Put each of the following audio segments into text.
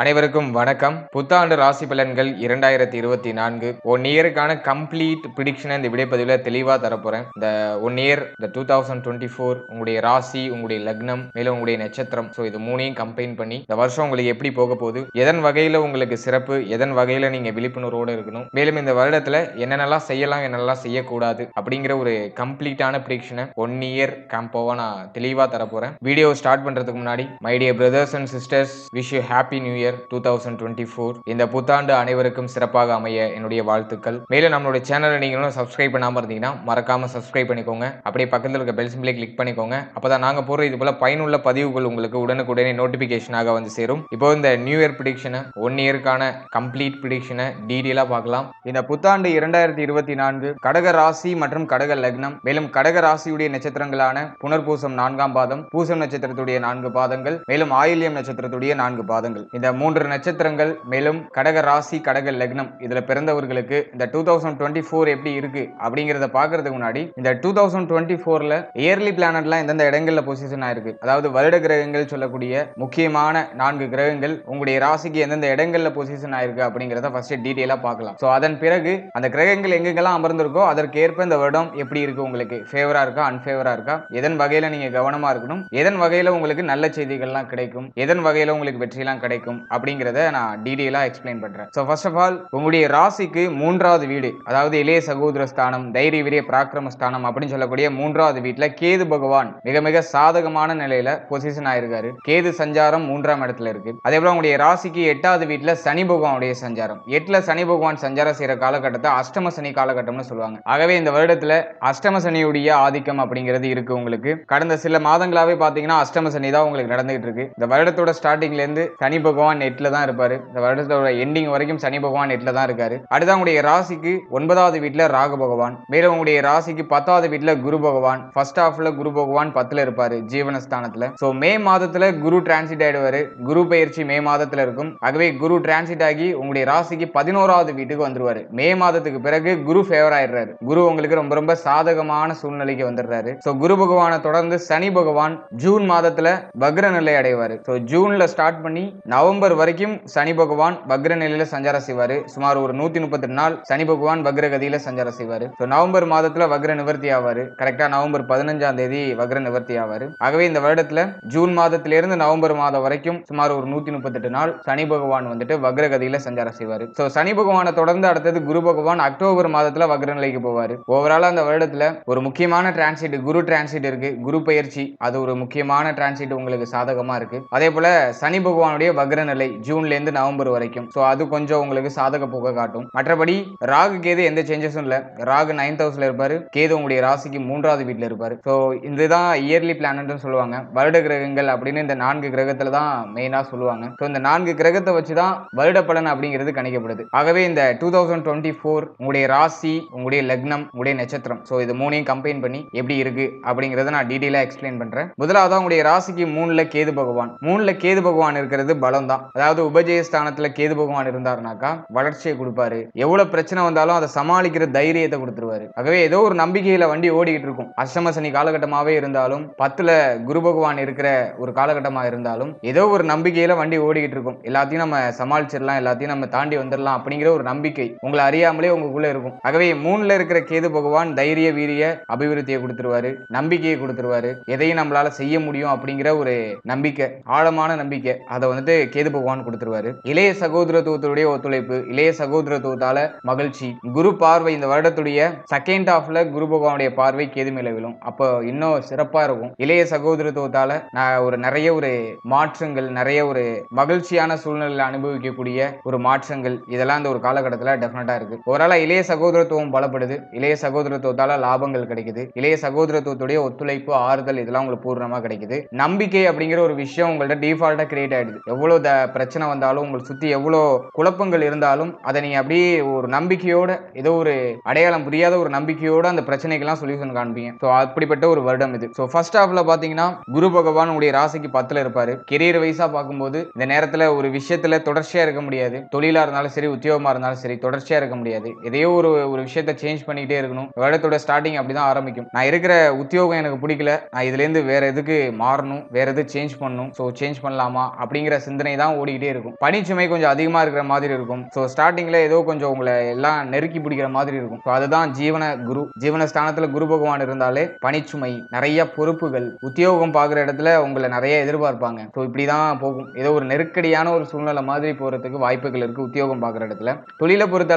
அனைவருக்கும் வணக்கம். புத்தாண்டு ராசி பலன்கள் இரண்டாயிரத்தி இருபத்தி நான்கு. ஒன் இயருக்கான கம்ப்ளீட் பிடிக்ஷனை இந்த விடைப்பதிவில் தெளிவாக தரப்போகிறேன் இந்த ஒன் இயர் இந்த டூ தௌசண்ட் டுவெண்ட்டி ஃபோர் உங்களுடைய ராசி உங்களுடைய லக்னம் மேலும் உங்களுடைய நட்சத்திரம். ஸோ இது மூணையும் கம்பைன் பண்ணி இந்த வருஷம் உங்களுக்கு எப்படி போக போகுது எதன் வகையில் உங்களுக்கு சிறப்பு எதன் வகையில் நீங்கள் விழிப்புணர்வோடு இருக்கணும் மேலும் இந்த வருடத்தில் என்னென்னலாம் செய்யலாம் என்னென்னலாம் செய்யக்கூடாது அப்படிங்கிற ஒரு கம்ப்ளீட்டான பிரிக்ஷனை ஒன் இயர் கேம்போவாக நான் தெளிவாக தரப்போகிறேன் வீடியோ ஸ்டார்ட் பண்ணுறதுக்கு முன்னாடி my dear brothers and sisters wish you happy new year two thousand twenty four இந்த புத்தாண்டு அனைவருக்கும் சிறப்பாக அமைய என்னுடைய வாழ்த்துக்கள். மேலும் நம்மளுடைய சேனலை நீங்களும் சப்ஸ்கிரைப் பண்ணாமல் இருந்தீங்கன்னா மறக்காம சப்ஸ்கிரைப் பண்ணிக்கோங்க. அப்படியே பக்கத்தில் இருக்க பெல் சிம்பிளே கிளிக் பண்ணிக்கோங்க. அப்பதான் நாங்க போற இது போல பயனுள்ள பதிவுகள் உங்களுக்கு உடனுக்குடனே நோட்டிபிகேஷனாக வந்து சேரும். இப்போ இந்த நியூ இயர் ப்ரிடிக்ஷனை ஒன் இயருக்கான கம்ப்ளீட் ப்ரிடிக்ஷனை டீடெயிலாக பார்க்கலாம். இந்த புத்தாண்டு இரண்டாயிரத்தி இருபத்தி நான்கு கடக ராசி மற்றும் கடக லக்னம். மேலும் கடக ராசியுடைய நட்சத்திரங்களான புனர்பூசம் நான்காம் பாதம் பூசம் நட்சத்திரத்துடைய நான்கு பாதங்கள் மேலும் ஆயில்யம் நட்சத்திரத்துடைய நான்கு பாதங்கள். இந்த மூன்று நட்சத்திரங்கள் மேலும் கடக ராசி கடக லக்னம். இதுல பிறந்தவர்களுக்கு இந்த டூ தௌசண்ட் டுவெண்ட்டி ஃபோர் எப்படி இருக்கு அப்படிங்கிறத பாக்குறதுக்கு முன்னாடி இந்த டூ தௌசண்ட் டுவெண்ட்டி ஃபோர்ல இயர்லி பிளானட்லாம் எந்தெந்த இடங்கள்ல பொசிஷன் ஆயிருக்கு? அதாவது வருட கிரகங்கள் சொல்லக்கூடிய முக்கியமான நான்கு கிரகங்கள் உங்களுடைய ராசிக்கு எந்தெந்த இடங்கள்ல பொசிஷன் ஆயிருக்கு அப்படிங்கிறத ஃபர்ஸ்ட் டீட்டெயிலா பார்க்கலாம். ஸோ அதன் பிறகு அந்த கிரகங்கள் எங்கெங்கெல்லாம் அமர்ந்திருக்கோ அதற்கேற்ப இந்த வருடம் எப்படி இருக்கு உங்களுக்கு? ஃபேவரா இருக்கா அன்ஃபேவரா இருக்கா? எதன் வகையில நீங்க கவனமா இருக்கணும்? எதன் வகையில உங்களுக்கு நல்ல செய்திகள்லாம் கிடைக்கும்? எதன் வகையில உங்களுக்கு வெற்றியெல்லாம் கிடைக்கும்? அப்படிங்கிறத நான் டீடெயிலா எக்ஸ்பிளைன் பண்றேன். ஸோ ஃபர்ஸ்ட் ஆஃப் ஆல் உங்களுடைய ராசிக்கு மூன்றாவது வீடு அதாவது இளைய சகோதர ஸ்தானம் தைரிய விரிய பராக்கிரம ஸ்தானம் அப்படின்னு சொல்லக்கூடிய மூன்றாவது வீட்டில் கேது பகவான் மிக மிக சாதகமான நிலையில பொசிஷன் ஆயிருக்காரு. கேது சஞ்சாரம் மூன்றாம் இடத்துல இருக்கு. அதே போல உங்களுடைய ராசிக்கு எட்டாவது வீட்டில் சனி பகவானுடைய சஞ்சாரம். எட்டுல சனி பகவான் சஞ்சாரம் செய்யற காலகட்டத்தை அஷ்டம சனி காலகட்டம்னு சொல்லுவாங்க. ஆகவே இந்த வருடத்துல அஷ்டம சனியுடைய ஆதிக்கம் அப்படிங்கிறது இருக்கு உங்களுக்கு. கடந்த சில மாதங்களாவே பாத்தீங்கன்னா அஷ்டம சனி தான் உங்களுக்கு நடந்துகிட்டு இருக்கு. இந்த வருடத்தோட ஸ்டார்டிங்ல இருந்து சனி பகவான் எட்டுல தான் இருப்பாரு. இந்த வருடத்தோட எண்டிங் வரைக்கும் சனி பகவான் நெட்ல தான் இருக்காரு. அடுத்து உங்களுடைய ராசிக்கு ஒன்பதாவது வீட்டுல ராகு பகவான். மேலும் உங்களுடைய ராசிக்கு பத்தாவது வீட்டுல குரு பகவான். ஃபர்ஸ்ட் ஹாஃப்ல குரு பகவான் பத்துல இருப்பாரு ஜீவனஸ்தானத்துல. சோ மே மாதத்துல குரு டிரான்சிட் ஆயிடுவாரு. குரு பயிற்சி மே மாதத்துல இருக்கும். ஆகவே குரு டிரான்சிட் ஆகி உங்களுடைய ராசிக்கு பதினோராவது வீட்டுக்கு வந்துருவாரு. மே மாதத்துக்கு பிறகு குரு ஃபேவர் ஆயிடுறாரு. குரு உங்களுக்கு ரொம்ப ரொம்ப சாதகமான சூழ்நிலைக்கு வந்துடுறாரு. சோ குரு பகவானை தொடர்ந்து சனி பகவான் ஜூன் மாதத்துல வக்ர நிலை அடைவாரு. சோ ஜூன்ல ஸ்டார்ட் பண்ணி நவம்பர் நவம்பர் வரைக்கும் சனி பகவான் வக்ர நிலையில சஞ்சாரம் செய்வார். சுமார் ஒரு நூத்தி முப்பத்தி நாள் சனி பகவான் வக்ர கதியில சஞ்சாரம் செய்வார். சோ நவம்பர் மாதத்துல வக்ர நிவர்த்தி ஆவாரு. கரெக்டா நவம்பர் பதினஞ்சாம் தேதி வக்ர நிவர்த்தி ஆவாரு. ஆகவே இந்த வருடத்துல ஜூன் மாதத்திலிருந்து நவம்பர் மாதம் வரைக்கும் சுமார் ஒரு நூத்தி முப்பத்தெட்டு நாள் சனி பகவான் வந்துட்டு வக்ர கதியில சஞ்சாரம் செய்வார். சோ சனி பகவானை தொடர்ந்து அடுத்தது குரு பகவான் அக்டோபர் மாதத்துல வக்ர நிலைக்கு போவார். ஓவராலா அந்த வருடத்துல ஒரு முக்கியமான டிரான்சிட் குரு டிரான்சிட் இருக்கு. குரு பயிற்சி அது ஒரு முக்கியமான டிரான்சிட் உங்களுக்கு சாதகமா இருக்கு. அதே போல சனி பகவானுடைய வக்ர நிலை ஜூன்லேருந்து நவம்பர் வரைக்கும். ஸோ அது கொஞ்சம் உங்களுக்கு சாதக போக்க காட்டும். மற்றபடி ராகு கேது எந்த சேஞ்சஸும் இல்லை. ராகு நைன்த் ஹவுஸில் இருப்பார். கேது உங்களுடைய ராசிக்கு மூன்றாவது வீட்டில் இருப்பார். ஸோ இதுதான் இயர்லி பிளானட்னு சொல்லுவாங்க. வருட கிரகங்கள் அப்படின்னு இந்த நான்கு கிரகத்தில் தான் மெயினாக சொல்லுவாங்க. ஸோ இந்த நான்கு கிரகத்தை வச்சு தான் வருட பலன் அப்படிங்கிறது கணிக்கப்படுது. ஆகவே இந்த டூ தௌசண்ட் டுவெண்ட்டி ஃபோர் உங்களுடைய ராசி உங்களுடைய லக்னம் உங்களுடைய நட்சத்திரம். ஸோ இது மூணையும் கம்பைன் பண்ணி எப்படி இருக்கு அப்படிங்கிறத நான் டீட்டெயிலாக எக்ஸ்பிளைன் பண்ணுறேன் முதலாவது உங்களுடைய ராசிக்கு மூணில் கேது பகவான். மூணில் கேது பகவான் இருக்கிறது பலம் தான் தான். அதாவது உபஜய ஸ்தானத்துல கேது பகவான் இருந்தாருனாக்கா வளர்ச்சியை கொடுப்பாரு. எவ்வளவு பிரச்சனை வந்தாலும் அதை சமாளிக்கிற தைரியத்தை கொடுத்துருவாரு. ஆகவே ஏதோ ஒரு நம்பிக்கையில வண்டி ஓடிக்கிட்டு இருக்கும். அஷ்டம சனி காலகட்டமாவே இருந்தாலும் பத்துல குரு பகவான் இருக்கிற ஒரு காலகட்டமா இருந்தாலும் ஏதோ ஒரு நம்பிக்கையில வண்டி ஓடிக்கிட்டு இருக்கும். எல்லாத்தையும் நம்ம சமாளிச்சிடலாம் எல்லாத்தையும் நம்ம தாண்டி வந்துடலாம் அப்படிங்கிற ஒரு நம்பிக்கை உங்களை அறியாமலே உங்களுக்குள்ள இருக்கும். ஆகவே மூணுல இருக்கிற கேது பகவான் தைரிய வீரிய அபிவிருத்தியை கொடுத்துருவாரு நம்பிக்கையை கொடுத்துருவாரு. எதையும் நம்மளால செய்ய முடியும் அப்படிங்கிற ஒரு நம்பிக்கை ஆழமான நம்பிக்கை. அதை வந்துட்டு கேது பகவான் கொடுத்துருவாரு. இளைய சகோதரத்துவத்துடைய ஒத்துழைப்பு இளைய சகோதரத்துவத்தால மகிழ்ச்சி. குரு பார்வை இந்த வருடத்துடைய செகண்ட் ஹாஃப்ல குரு பகவானுடைய பார்வை கேது மேல விழும். அப்போ இன்னும் சிறப்பா இருக்கும். இளைய சகோதரத்துவத்தால நான் ஒரு நிறைய ஒரு மாற்றங்கள் நிறைய ஒரு மகிழ்ச்சியான சூழ்நிலையில் அனுபவிக்கக்கூடிய ஒரு மாற்றங்கள் இதெல்லாம் இந்த ஒரு காலகட்டத்தில் டெஃபினட்டா இருக்கு. ஓரளவு இளைய சகோதரத்துவம் பலப்படுது. இளைய சகோதரத்துவத்தால லாபங்கள் கிடைக்குது. இளைய சகோதரத்துவத்துடைய ஒத்துழைப்பு ஆறுதல் இதெல்லாம் உங்களுக்கு பூர்ணமா கிடைக்குது. நம்பிக்கை அப்படிங்கிற ஒரு விஷயம் உங்கள்ட்ட டிஃபால்ட்டா கிரியேட் ஆயிடுது. எவ்வளவு பிரச்சனை வந்தாலும் உங்களை சுற்றி எவ்வளோ குழப்பங்கள் இருந்தாலும் அதை நீங்கள் அப்படியே ஒரு நம்பிக்கையோட ஏதோ ஒரு அடையாளம் புரியாத ஒரு நம்பிக்கையோட அந்த பிரச்சனைக்கெல்லாம் சொல்யூஷன் காண்பீங்க. ஸோ அப்படிப்பட்ட ஒரு வருடம் இது. ஸோ ஃபர்ஸ்ட் ஹாஃப்ல பார்த்தீங்கன்னா குரு பகவான் உடைய ராசிக்கு பத்தில் இருப்பார். கெரியர் வைஸாக பார்க்கும்போது இந்த நேரத்தில் ஒரு விஷயத்தில் தொடர்ச்சியாக இருக்க முடியாது. தொழிலாக இருந்தாலும் சரி உத்தியோகமாக இருந்தாலும் சரி தொடர்ச்சியாக இருக்க முடியாது. எதையோ ஒரு ஒரு விஷயத்த சேஞ்ச் பண்ணிக்கிட்டே இருக்கணும். வருடத்தோட ஸ்டார்டிங் அப்படி தான் ஆரம்பிக்கும். நான் இருக்கிற உத்தியோகம் எனக்கு பிடிக்கல. நான் இதுலேருந்து வேறு வேற எதுக்கு மாறணும்? வேற எது சேஞ்ச் பண்ணணும்? ஸோ சேஞ்ச் பண்ணலாமா? அப்படிங்கிற சிந்தனை தான் ஓடிக்கிட்டே இருக்கும். பணிச்சுமை கொஞ்சம் அதிகமாக இருக்கிற மாதிரி இருக்கும். ஸோ ஸ்டார்டிங்கில் ஏதோ கொஞ்சம் உங்களை எல்லாம் நெருக்கி பிடிக்கிற மாதிரி இருக்கும். ஸோ அதுதான் ஜீவன குரு ஜீவன ஸ்தானத்தில் குரு பகவான் இருந்தாலே பணிச்சுமை நிறைய பொறுப்புகள் உத்தியோகம் பார்க்குற இடத்துல உங்களை நிறைய எதிர்பார்ப்பாங்க. ஸோ இப்படி தான் போகும். ஏதோ ஒரு நெருக்கடியான ஒரு சூழ்நிலை மாதிரி போகிறதுக்கு வாய்ப்புகள் இருக்குது உத்தியோகம் பார்க்குற இடத்துல. தொழிலை பொறுத்த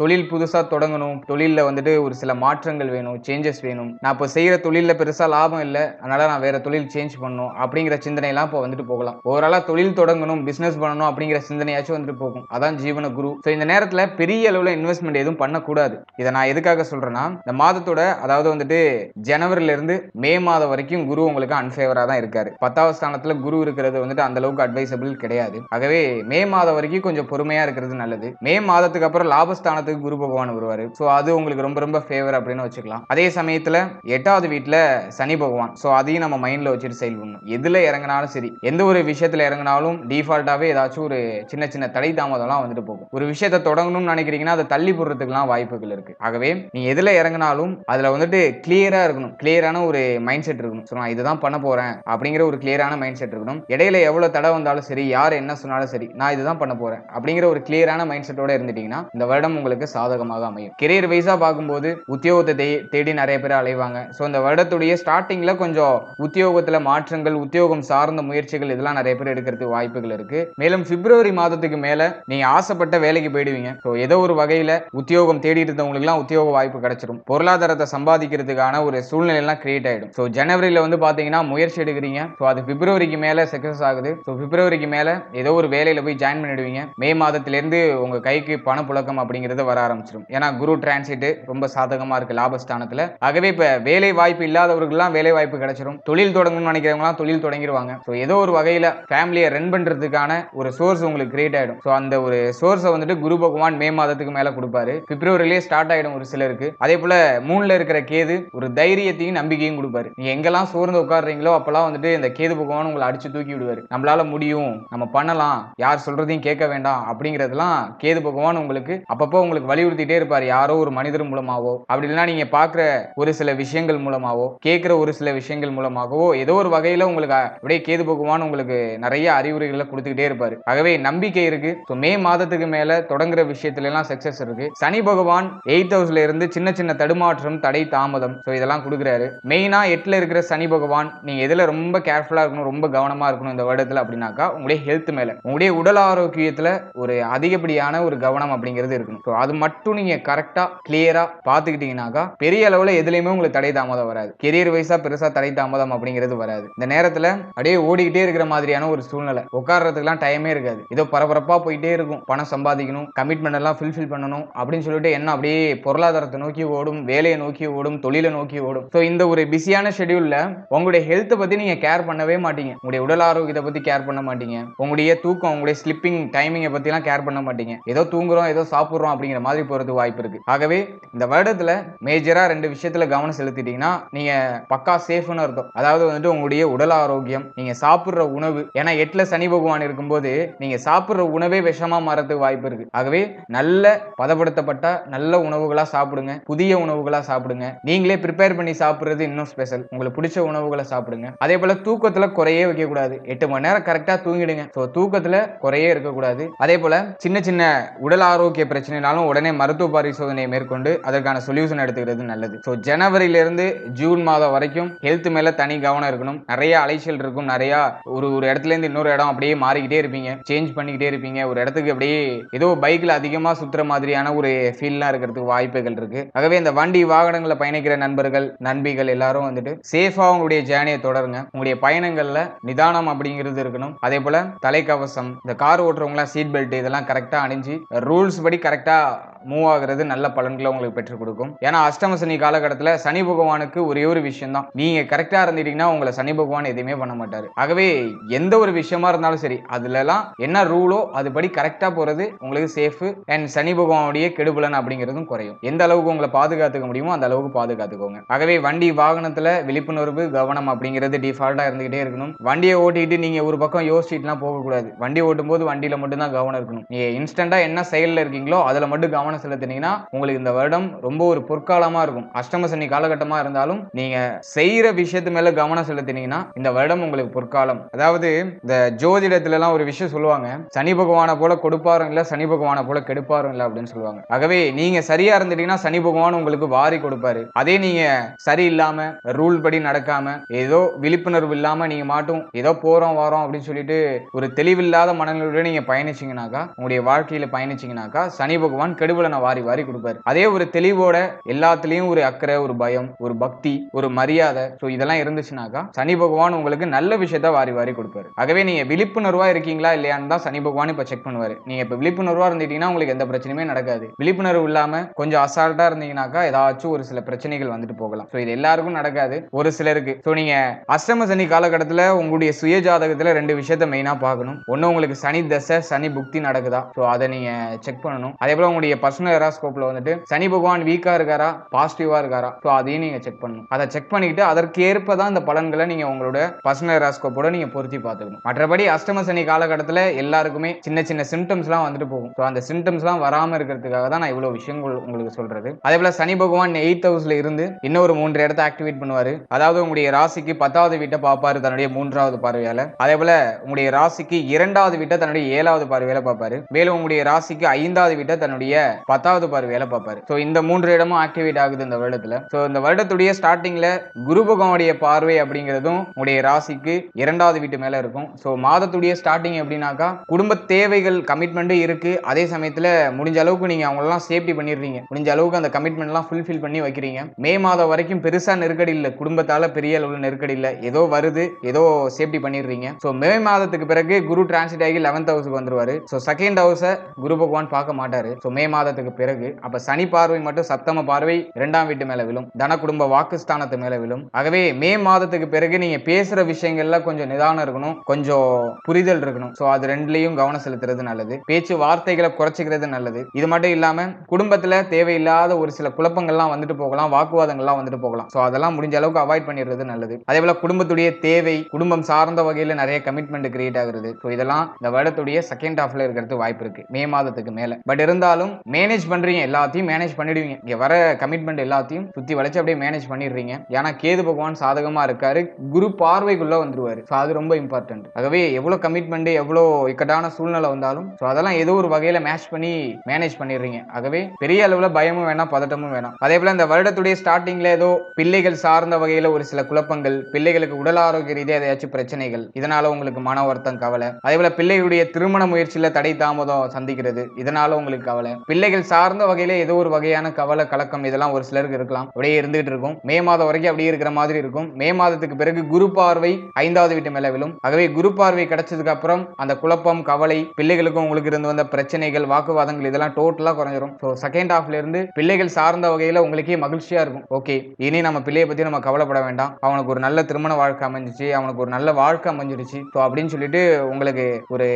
தொழில் புதுசாக தொடங்கணும். தொழிலில் வந்துட்டு ஒரு சில மாற்றங்கள் வேணும் சேஞ்சஸ் வேணும். நான் இப்போ செய்கிற தொழிலில் பெருசாக லாபம் இல்லை. அதனால் நான் வேற தொழில் சேஞ்ச் பண்ணணும் அப்படிங்கிற சிந்தனைலாம் இப்போ வந்துட்டு போகலாம். ஓவராலாக தொழில் தொடங்கணும் பிசினஸ் பண்ணணும் அப்படிங்கிற சிந்தனையாச்சும் வந்துட்டு போகும். அதான் ஜீவன குரு. ஸோ இந்த நேரத்தில் பெரிய அளவில் இன்வெஸ்ட்மெண்ட் எதுவும் பண்ணக்கூடாது. இதை நான் எதுக்காக சொல்றேன்னா இந்த மாதத்தோட அதாவது வந்துட்டு ஜனவரில இருந்து மே மாதம் வரைக்கும் குரு உங்களுக்கு அன்ஃபேவரா தான் இருக்காரு. பத்தாவது ஸ்தானத்துல குரு இருக்கிறது வந்துட்டு அந்த அளவுக்கு அட்வைசபிள் கிடையாது. ஆகவே மே மாதம் வரைக்கும் கொஞ்சம் பொறுமையா இருக்கிறது நல்லது. மே மாதத்துக்கு அப்புறம் லாபஸ்தானத்துக்கு குரு பகவான் வருவாரு. ஸோ அது உங்களுக்கு ரொம்ப ரொம்ப ஃபேவர் அப்படின்னு வச்சுக்கலாம். அதே சமயத்துல எட்டாவது வீட்டுல சனி பகவான். ஸோ அதையும் நம்ம மைண்ட்ல வச்சுட்டு செயல் பண்ணணும் எதுல இறங்கினாலும் சரி எந்த ஒரு விஷயத்துல இறங்கினாலும் டிஃபால்ட்டாகவே ஏதாச்சும் ஒரு சின்ன சின்ன தடை தாமதம்லாம் வந்துட்டு போகும். ஒரு விஷயத்தை தொடங்கணும்னு நினைக்கிறீங்கன்னா அதை தள்ளி போடுறதுக்குலாம் வாய்ப்புகள் இருக்கு. ஆகவே நீ எதுல இறங்கினாலும் அதுல வந்துட்டு கிளியரா இருக்கணும். கிளியரான ஒரு மைண்ட் செட் இருக்கணும். ஸோ நான் இதுதான் பண்ண போறேன் அப்படிங்கிற ஒரு கிளியரான மைண்ட் செட் இருக்கணும். இடையில எவ்வளவு தடை வந்தாலும் சரி யார் என்ன சொன்னாலும் சரி நான் இதுதான் பண்ண போறேன் அப்படிங்கிற ஒரு கிளியரான மைண்ட் செட்டோட இருந்துட்டீங்கன்னா இந்த வருடம் உங்களுக்கு சாதகமாக அமையும். கெரியர் வைஸா பார்க்கும்போது உத்தியோகத்தை தேடி நிறைய பேர் அலைவாங்க. ஸோ இந்த வருடத்துடைய ஸ்டார்டிங்கில் கொஞ்சம் உத்தியோகத்துல மாற்றங்கள் உத்தியோகம் சார்ந்த முயற்சிகள் இதெல்லாம் நிறைய பேர் எடுக்கிறதுக்கு வாய்ப்புகள் இருக்கு. மேலும் பிப்ரவரி மாதத்துக்கு மேல நீங்க ஆசைப்பட்ட வேலைக்கு போயிடுவீங்க. ஸோ ஏதோ ஒரு வகையில உத்தியோகம் தேடிட்டு இருந்தவங்களுக்குலாம் உத்தியோக வாய்ப்பு கிடைச்சிடும் பொருளாதாரத்தை சம்பாதிக்கிறதுக்கான ஒரு சூழ்நிலை எல்லாம் கிரியேட் ஆயிடும். ஸோ ஜனவரியில வந்து பாத்தீங்கன்னா முயற்சி எடுக்கிறீங்க. ஸோ அது பிப்ரவரிக்கு மேல சக்சஸ் ஆகுது. ஸோ பிப்ரவரிக்கு மேல ஏதோ ஒரு வேலையில போய் ஜாயின் பண்ணிடுவீங்க. மே மாதத்திலிருந்து உங்க கைக்கு பணப்புழக்கம் அப்படிங்கிறது வர ஆரம்பிச்சிடும் ஏன்னா குரு டிரான்சிட் ரொம்ப சாதகமா இருக்கு லாபஸ்தானத்துல. ஆகவே இப்ப வேலை வாய்ப்பு இல்லாதவர்களுக்கெல்லாம் வேலை வாய்ப்பு கிடைச்சிடும் தொழில் தொடங்கணும்னு நினைக்கிறவங்களாம் தொழில் தொடங்கிடுவாங்க ஸோ ஏதோ ஒரு வகையில ஃபேமிலியை ரன் பண்ணுறதுக்கான ஒரு சோர்ஸ் உங்களுக்கு கிரியேட் ஆகிடும் ஸோ அந்த ஒரு சோர்ஸை வந்துட்டு குரு பகவான் மே மாதத்துக்கு மேலே கொடுப்பாரு. பிப்ரவரிலேயே ஸ்டார்ட் ஆயிடும் ஒரு சிலருக்கு. அதே போல மூணுல இருக்கிற கேது ஒரு தைரியத்தையும் நம்பிக்கையும் கொடுப்பாரு. நீங்க எங்கெல்லாம் சோர்ந்து உட்காடுறீங்களோ அப்போல்லாம் வந்துட்டு இந்த கேது பகவான் உங்களை அடிச்சு தூக்கி விடுவாரு. நம்மளால முடியும் நம்ம பண்ணலாம் யார் சொல்றதையும் கேட்க வேண்டாம் அப்படிங்கிறதுலாம் கேது பகவான் உங்களுக்கு அப்பப்போ உங்களுக்கு வலியுறுத்திட்டே இருப்பார். யாரோ ஒரு மனிதர் மூலமாவோ அப்படி இல்லைன்னா நீங்கள் பார்க்குற ஒரு சில விஷயங்கள் மூலமாவோ கேட்குற ஒரு சில விஷயங்கள் மூலமாகவோ ஏதோ ஒரு வகையில் உங்களுக்கு அப்படியே கேது பகவான் உங்களுக்கு நிறைய அறிவுரைகளை கொடுத்துக்கிட்டே இருப்பாரு. ஆகவே நம்பிக்கை இருக்கு. ஸோ மே மாதத்துக்கு மேல தொடங்குற விஷயத்துல எல்லாம் சக்சஸ் இருக்கு. சனி பகவான் எயிட் ஹவுஸ்ல இருந்து சின்ன சின்ன தடுமாற்றம் தடை தாமதம் ஸோ இதெல்லாம் கொடுக்குறாரு. மெயினா எட்டுல இருக்கிற சனி பகவான் நீங்க எதுல ரொம்ப கேர்ஃபுல்லா இருக்கணும் ரொம்ப கவனமா இருக்கணும் இந்த வருடத்துல அப்படின்னாக்கா உங்களுடைய ஹெல்த் மேல. உங்களுடைய உடல் ஆரோக்கியத்துல ஒரு அதிகப்படியான ஒரு கவனம் அப்படிங்கிறது இருக்கணும். ஸோ அது மட்டும் நீங்க கரெக்டா கிளியரா பாத்துக்கிட்டீங்கன்னாக்கா பெரிய அளவுல எதுலையுமே உங்களுக்கு தடை தாமதம் வராது. கெரியர் வைஸா பெருசா தடை தாமதம் அப்படிங்கிறது வராது. இந்த நேரத்துல அப்படியே ஓடிக்கிட்டே இருக்கிற மாதிரியான ஒரு சூழ்நிலை. உட்கார்றதுக்குலாம் டைமே இருக்காது. ஏதோ பரபரப்பாக போயிட்டே இருக்கும். பணம் சம்பாதிக்கணும் கமிட்மெண்ட் எல்லாம் ஃபில்ஃபில் பண்ணணும் அப்படின்னு சொல்லிட்டு என்ன அப்படியே பொருளாதாரத்தை நோக்கி ஓடும் வேலையை நோக்கி ஓடும் தொழிலை நோக்கி ஓடும். ஸோ இந்த ஒரு பிஸியான ஷெடியூலில் உங்களுடைய ஹெல்த்தை பற்றி நீங்கள் கேர் பண்ணவே மாட்டீங்க. உங்களுடைய உடல் ஆரோக்கியத்தை பற்றி கேர் பண்ண மாட்டீங்க. உங்களுடைய தூக்கம் உங்களுடைய ஸ்லிப்பிங் டைமிங்கை பற்றிலாம் கேர் பண்ண மாட்டீங்க. ஏதோ தூங்குறோம் ஏதோ சாப்பிட்றோம் அப்படிங்கிற மாதிரி போகிறதுக்கு வாய்ப்பு இருக்கு. ஆகவே இந்த வருடத்தில் மேஜராக ரெண்டு விஷயத்தில் கவனம் செலுத்திட்டீங்கன்னா நீங்கள் பக்கா சேஃப்னு அர்த்தம். அதாவது வந்துட்டு உங்களுடைய உடல் ஆரோக்கியம் நீங்கள் சாப்பிட்ற உணவு. ஏன்னா எட்டில் சனி பகவான் இருக்கும்போது நீங்க சாப்பிடுற உணவே விஷமா மாறதுக்கு வாய்ப்பு இருக்கு. ஆகவே நல்ல பதப்படுத்தப்பட்ட நல்ல உணவுகளா சாப்பிடுங்க. புதிய உணவுகளா சாப்பிடுங்க. நீங்களே ப்ரிப்பேர் பண்ணி சாப்பிட்றது இன்னும் ஸ்பெஷல் உங்களுக்கு பிடிச்ச உணவுகளை சாப்பிடுங்க. அதே போல தூக்கத்துல குறையே வைக்க கூடாது எட்டு மணி நேரம் கரெக்டா தூங்கிடுங்க. ஸோ தூக்கத்துல குறையே இருக்கக்கூடாது. அதே போல சின்ன சின்ன உடல் ஆரோக்கிய பிரச்சனைனாலும் உடனே மருத்துவ பரிசோதனையை மேற்கொண்டு அதற்கான சொல்யூஷன் எடுத்துக்கிறது நல்லது. ஸோ ஜனவரியிலிருந்து ஜூன் மாதம் வரைக்கும் ஹெல்த் மேல தனி கவனம் இருக்கணும். நிறைய அலைச்சல் இருக்கும். நிறைய ஒரு ஒரு இடத்துல இருந்து இன்னொரு இடம் அப்படியே மாறிக்கிட்டே இருப்பீங்க. சேஞ்ச் பண்ணிக்கிட்டே இருப்பீங்க. ஒரு இடத்துக்கு அப்படியே ஏதோ பைக்கில் அதிகமாக சுத்துற மாதிரியான ஒரு ஃபீல்லாம் இருக்கிறதுக்கு வாய்ப்புகள் இருக்கு. ஆகவே இந்த வண்டி வாகனங்களில் பயணிக்கிற நண்பர்கள் நண்பிகள் எல்லாரும் வந்துட்டு சேஃபாக உங்களுடைய ஜேர்னியை தொடருங்க. உங்களுடைய பயணங்களில் நிதானம் அப்படிங்கிறது இருக்கணும். அதே போல தலைக்கவசம் இந்த கார் ஓட்டுறவங்களாம் சீட் பெல்ட் இதெல்லாம் கரெக்டாக அணிஞ்சு ரூல்ஸ் படி கரெக்டாக மூவ் ஆகுறது நல்ல பலன்களை உங்களுக்கு பெற்றுக் கொடுக்கும். ஏன்னா அஷ்டம சனி காலகட்டத்தில் சனி பகவானுக்கு ஒரே ஒரு விஷயம் தான் நீங்க கரெக்டாக இருந்துட்டீங்கன்னா உங்களை சனி பகவான் எதுவுமே பண்ண மாட்டார். ஆகவே எந்த ஒரு விஷயமா இருந்தாலும் சரி மாதிரி. அதுலலாம் என்ன ரூலோ அதுபடி கரெக்டா போறது உங்களுக்கு சேஃபு அண்ட் சனி பகவானுடைய கெடுபலன் அப்படிங்கிறதும் குறையும். எந்த அளவுக்கு உங்களை பாதுகாத்துக்க முடியுமோ அந்த அளவுக்கு பாதுகாத்துக்கோங்க. ஆகவே வண்டி வாகனத்துல விழிப்புணர்வு கவனம் அப்படிங்கிறது டிஃபால்ட்டா இருந்துகிட்டே இருக்கணும். வண்டியை ஓட்டிட்டு நீங்க ஒரு பக்கம் யோசிச்சுட்டுலாம் போகக்கூடாது. வண்டி ஓட்டும் போது வண்டியில மட்டும்தான் கவனம் இருக்கணும். நீங்க இன்ஸ்டன்டா என்ன செயல்ல இருக்கீங்களோ அதுல மட்டும் கவனம் செலுத்தினீங்கன்னா உங்களுக்கு இந்த வருடம் ரொம்ப ஒரு பொற்காலமா இருக்கும். அஷ்டம சனி காலகட்டமா இருந்தாலும் நீங்க செய்யற விஷயத்து மேல கவனம் செலுத்தினீங்கன்னா இந்த வருடம் உங்களுக்கு பொற்காலம். அதாவது இந்த ஜோதிட எல்லாம் ஒரு விஷயம் சொல்லுவாங்க சனி பகவானை போல கொடுப்பாரும் இல்ல சனி பகவானை போல கெடுப்பாரும் இல்ல அப்படின்னு சொல்லுவாங்க. ஆகவே நீங்க சரியா இருந்துட்டீங்கன்னா சனி பகவான் உங்களுக்கு வாரி கொடுப்பாரு. அதே நீங்க சரி இல்லாம ரூல் படி நடக்காம ஏதோ விழிப்புணர்வு இல்லாம நீங்க மாட்டும் ஏதோ போறோம் வரோம் அப்படின்னு சொல்லிட்டு ஒரு தெளிவில்லாத மனநிலையோட நீங்க பயணிச்சீங்கனாக்கா உங்களுடைய வாழ்க்கையில பயணிச்சீங்கனாக்கா சனி பகவான் கெடுபலனை வாரி வாரி கொடுப்பாரு. அதே ஒரு தெளிவோட எல்லாத்துலயும் ஒரு அக்கறை ஒரு பயம் ஒரு பக்தி ஒரு மரியாதை ஸோ இதெல்லாம் இருந்துச்சுனாக்கா சனி பகவான் உங்களுக்கு நல்ல விஷயத்த வாரி வாரி கொடுப்பாரு. ஆகவே நீங்க விழிப்புணர்வு இருக்கீங்களா இல்லையான்னு தான் சனி பகவான் இப்ப செக் பண்ணுவாரு. நீங்க இப்ப விழிப்புணர்வா இருந்துட்டீங்கன்னா உங்களுக்கு எந்த பிரச்சனையுமே நடக்காது. விழிப்புணர்வு இல்லாம கொஞ்சம் அசால்ட்டா இருந்தீங்கன்னாக்கா ஏதாச்சும் ஒரு சில பிரச்சனைகள் வந்துட்டு போகலாம். ஸோ இது எல்லாருக்கும் நடக்காது. ஒரு சிலருக்கு. ஸோ நீங்க அஷ்டம சனி காலகட்டத்தில் உங்களுடைய சுய ஜாதகத்துல ரெண்டு விஷயத்த மெயினா பார்க்கணும். ஒண்ணு உங்களுக்கு சனி தசை சனி புக்தி நடக்குதா? ஸோ அதை நீங்க செக் பண்ணணும். அதே போல உங்களுடைய பர்சனல் எராஸ்கோப்ல வந்துட்டு சனி பகவான் வீக்கா இருக்காரா? பாசிட்டிவா இருக்காரா? ஸோ அதையும் நீங்க செக் பண்ணணும். அதை செக் பண்ணிக்கிட்டு அதற்கேற்ப தான் இந்த பலன்களை நீங்க உங்களோட பர்சனல் எராஸ்கோப்போட நீங்க பொருத்தி பார்த்துக்கணும். மற்றபடி அஷ்டம சனி காலகட்டத்தில் எல்லாருக்குமே சின்ன சின்ன சிம்டம்ஸ்லாம் வந்துட்டு போகும். ஸோ அந்த சிம்டம்ஸ்லாம் வராமல் இருக்கிறதுக்காக தான் நான் இவ்வளோ விஷயங்கள் உங்களுக்கு சொல்கிறது அதே போல் சனி பகவான் எயித் ஹவுஸில் இருந்து இன்னொரு மூன்று இடத்த ஆக்டிவேட் பண்ணுவார். அதாவது உங்களுடைய ராசிக்கு பத்தாவது வீட்டை பார்ப்பார் தன்னுடைய மூன்றாவது பார்வையால். அதே போல் உங்களுடைய ராசிக்கு இரண்டாவது வீட்டை தன்னுடைய ஏழாவது பார்வையில பார்ப்பார். மேலும் உங்களுடைய ராசிக்கு ஐந்தாவது வீட்டை தன்னுடைய பத்தாவது பார்வையில பார்ப்பார். ஸோ இந்த மூன்று இடமும் ஆக்டிவேட் ஆகுது இந்த வருடத்தில். ஸோ இந்த வருடத்துடைய ஸ்டார்டிங்கில் குரு பகவானுடைய பார்வை அப்படிங்கிறதும் உங்களுடைய ராசிக்கு இரண்டாவது வீட்டு மேலே இருக்கும். ஸோ மாதத்துடைய ஸ்டார்டிங் எப்படின்னாக்கா குடும்ப தேவைகள் கமிட்மெண்ட் இருக்கு. அதே சமயத்துல முடிஞ்ச அளவுக்கு நீங்க அவங்களெல்லாம் சேஃப்டி பண்ணிடுறீங்க. முடிஞ்ச அளவுக்கு அந்த கமிட்மெண்ட் எல்லாம் ஃபுல்ஃபில் பண்ணி வைக்கிறீங்க. மே மாதம் வரைக்கும் பெருசா நெருக்கடி இல்லை. குடும்பத்தால பெரிய அளவில் நெருக்கடி இல்லை. ஏதோ வருது ஏதோ சேஃப்டி பண்ணிடுறீங்க. ஸோ மே மாதத்துக்கு பிறகு குரு டிரான்சிட் ஆகி லெவன்த் ஹவுஸுக்கு வந்துருவாரு. ஸோ செகண்ட் ஹவுஸை குரு பகவான் பார்க்க மாட்டாரு. ஸோ மே மாதத்துக்கு பிறகு அப்ப சனி பார்வை மட்டும் சப்தம பார்வை இரண்டாம் வீட்டு மேல விழும். தன குடும்ப வாக்குஸ்தானத்து மேல விழும். ஆகவே மே மாதத்துக்கு பிறகு நீங்க பேசுற விஷயங்கள்ல கொஞ்சம் நிதானம் இருக்கணும். கொஞ்சம் புரிதல் இருக்கணும். ஸோ அது ரெண்டுலேயும் கவனம் செலுத்துறது நல்லது. பேச்சு வார்த்தைகளை குறைச்சிக்கிறது நல்லது. இது மட்டும் இல்லாம குடும்பத்துல தேவையில்லாத ஒரு சில குழப்பங்கள்லாம் வந்துட்டு போகலாம் வாக்குவாதங்கள்லாம் வந்துட்டு போகலாம். ஸோ அதெல்லாம் முடிஞ்ச அளவுக்கு அவாய்ட் பண்ணிடுறது நல்லது. அதே போல குடும்பத்துடைய தேவை குடும்பம் சார்ந்த வகையில் நிறைய கமிட்மெண்ட் கிரியேட் ஆகுறது. ஸோ இதெல்லாம் இந்த வருடத்துடைய செகண்ட் ஹாஃப்ல இருக்கிறது வாய்ப்பு இருக்கு. மே மாதத்துக்கு மேல. பட் இருந்தாலும் மேனேஜ் பண்றீங்க. எல்லாத்தையும் மேனேஜ் பண்ணிடுவீங்க. இங்க வர கமிட்மெண்ட் எல்லாத்தையும் சுத்தி வளைச்சு அப்படியே மேனேஜ் பண்ணிடுறீங்க. ஏன்னா கேது பகவான் சாதகமா இருக்காரு. குரு பார்வைக்குள்ள வந்துருவாரு. ஸோ அது ரொம்ப இம்பார்ட்டன்ட் ஆகவே எவ்வளவு கமிட்மெண்ட் எவ்வளோ இக்கட்டான சூழ்நிலை வந்தாலும் ஸோ அதெல்லாம் ஏதோ ஒரு வகையில் மேட்ச் பண்ணி மேனேஜ் பண்ணிடுறீங்க. ஆகவே பெரிய அளவில் பயமும் வேணாம் பதட்டமும் வேணாம். அதே போல் இந்த வருடத்துடைய ஸ்டார்டிங்கில் ஏதோ பிள்ளைகள் சார்ந்த வகையில் ஒரு சில குழப்பங்கள் பிள்ளைகளுக்கு உடல் ஆரோக்கிய ரீதியாக ஏதாச்சும் பிரச்சனைகள் இதனால் உங்களுக்கு மன வருத்தம் கவலை. அதே போல் பிள்ளையுடைய திருமண முயற்சியில் தடை தாமதம் சந்திக்கிறது இதனால் உங்களுக்கு கவலை. பிள்ளைகள் சார்ந்த வகையில் ஏதோ ஒரு வகையான கவலை கலக்கம் இதெல்லாம் ஒரு சிலருக்கு இருக்கலாம். அப்படியே இருந்துகிட்டு இருக்கும். மே மாதம் வரைக்கும் அப்படியே இருக்கிற மாதிரி இருக்கும். மே மாதத்துக்கு பிறகு குரு பார்வை ஐந்தாவது வீட்டு மேலே விழும். ஆகவே குரு பார்வை கிடைச்ச கிடைச்சதுக்கு அப்புறம் அந்த குழப்பம் கவலை பிள்ளைகளுக்கும் உங்களுக்கு இருந்து வந்த பிரச்சனைகள் வாக்குவாதங்கள் இதெல்லாம் டோட்டலா குறைஞ்சிரும். ஸோ செகண்ட் ஹாஃப்ல இருந்து பிள்ளைகள் சார்ந்த வகையில் உங்களுக்கே மகிழ்ச்சியா இருக்கும். ஓகே இனி நம்ம பிள்ளையை பத்தி நம்ம கவலைப்பட வேண்டாம். அவனுக்கு ஒரு நல்ல திருமண வாழ்க்கை அமைஞ்சிச்சு அவனுக்கு ஒரு நல்ல வாழ்க்கை அமைஞ்சிருச்சு. ஸோ அப்படின்னு சொல்லிட்டு உங்களுக்கு ஒரு